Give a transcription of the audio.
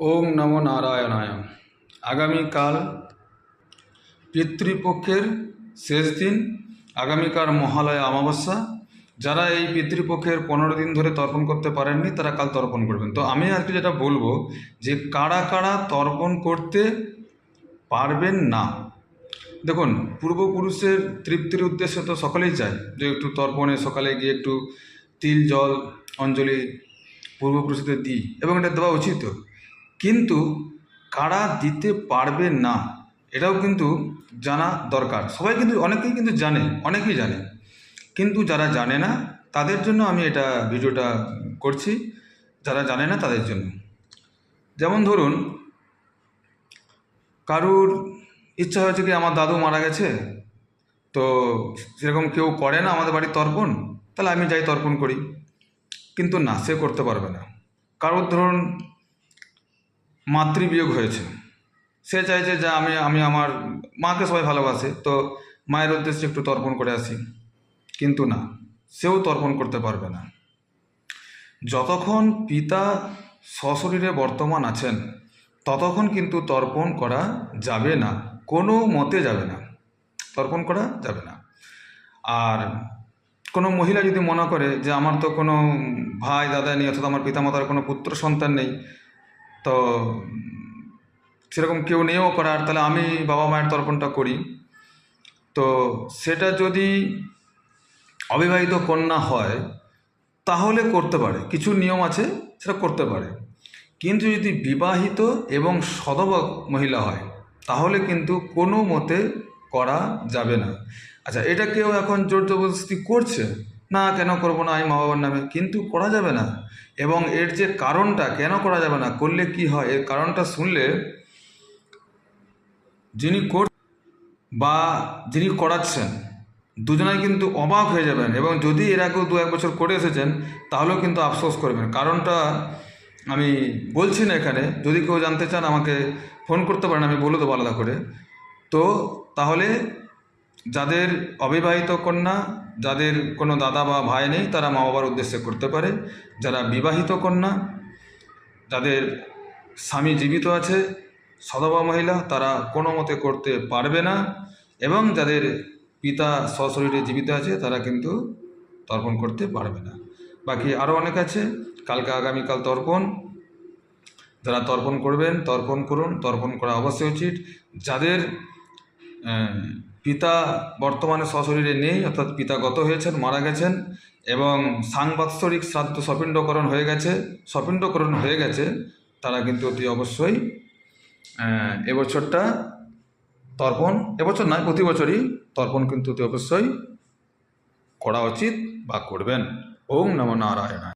ওম নমো নারায়ণায়। আগামীকাল পিতৃপক্ষের শেষ দিন, আগামীকাল মহালয়া অমাবস্যা। যারা এই পিতৃপক্ষের পনেরো দিন ধরে তর্পণ করতে পারেননি, তারা কাল তর্পণ করবেন। তো আমি আজকে যেটা বলব, যে কারা কারা তর্পণ করতে পারবেন না। দেখুন, পূর্বপুরুষের তৃপ্তির উদ্দেশ্যে তো সকলেই চায় যে একটু তর্পণে সকালে গিয়ে একটু তিল, জল, অঞ্জলি পূর্বপুরুষদের দিই, এবং এটা দেওয়া উচিত। কিন্তু কারা দিতে পারবে না, এটাও কিন্তু জানা দরকার। সবাই কিন্তু, অনেকেই কিন্তু জানে, অনেকেই জানে। কিন্তু যারা জানে না, তাদের জন্য আমি এটা ভিডিওটা করছি, যারা জানে না তাদের জন্য। যেমন ধরুন, কারুর ইচ্ছা হয়েছে কি আমার দাদু মারা গেছে, তো সেরকম কেউ করে না আমাদের বাড়ির তর্পণ, তাহলে আমি যাই তর্পণ করি। কিন্তু না, সে করতে পারবে না। কারোর ধরুন মাতৃবিয়োগ হয়েছে। সে চাইছে যে আমি আমি আমার মাকে সবাই ভালোবাসে, তো মায়ের উদ্দেশ্যে একটু তর্পণ করে আসি। কিন্তু না, সেও তর্পণ করতে পারবে না। যতক্ষণ পিতা সশরীরে বর্তমান আছেন, ততক্ষণ কিন্তু তর্পণ করা যাবে না, কোনো মতে যাবে না। তর্পণ করা যাবে না। আর কোনো মহিলা যদি মনে করে যে আমার তো কোনো ভাই, দাদা নেই অথবা আমার পিতামাতার কোনো পুত্র, সন্তান নেই তো সেরকম কেউ নেও করার, তাহলে আমি বাবা মায়ের তর্পণটা করি। তো সেটা যদি অবিবাহিত কন্যা হয়, তাহলে করতে পারে। কিছু নিয়ম আছে, সেটা করতে পারে। কিন্তু যদি বিবাহিত এবং সদবা মহিলা হয়, তাহলে কিন্তু কোনো মতে করা যাবে না। আচ্ছা এটা কেউ এখন জোর জবরদস্তি করছে? না, কেন করব না, আমি মা বাবার নামে? কিন্তু করা যাবে না। এবং এর যে কারণটা, কেন করা যাবে না, করলে কি হয়? এর কারণটা শুনলে যিনি কর বা যিনি করাচ্ছেন, দুজনাই কিন্তু অবাক হয়ে যাবেন। এবং যদি এর আগেও দু এক বছর করে এসেছেন, তাহলেও কিন্তু আফসোস করবেন। কারণটা আমি বলছি না এখানে। যদি কেউ জানতে চান, আমাকে ফোন করতে পারেন, আমি বলে দেবো আলাদা করে। তো তাহলে যাদের অবিবাহিত কন্যা, যাদের কোনো দাদা বা ভাই নেই, তারা মা বাবার উদ্দেশ্যে করতে পারে। যারা বিবাহিত কন্যা, যাদের স্বামী জীবিত আছে সধবা মহিলা, তারা কোনো মতে করতে পারবে না এবং যাদের পিতা সশরীরে জীবিত আছে, তারা কিন্তু তর্পণ করতে পারবে না। বাকি আরও অনেক আছে। কালকে আগামীকাল তর্পণ। যারা তর্পণ করবেন, তর্পণ করুন। তর্পণ করা অবশ্যই উচিত। যাদের পিতা বর্তমানে সশরীরে নেই, অর্থাৎ পিতা গত হয়েছেন, মারা গেছেন এবং সাংবাৎসরিক শ্রাদ্ধ সপিণ্ডকরণ হয়ে গেছে। সপিণ্ডকরণ হয়ে গেছে, তারা কিন্তু অতি অবশ্যই এবছরটা তর্পণ, এবছর নয়, প্রতি বছরই তর্পণ কিন্তু অতি অবশ্যই করা উচিত বা করবেন। ওম নম নারায়ণ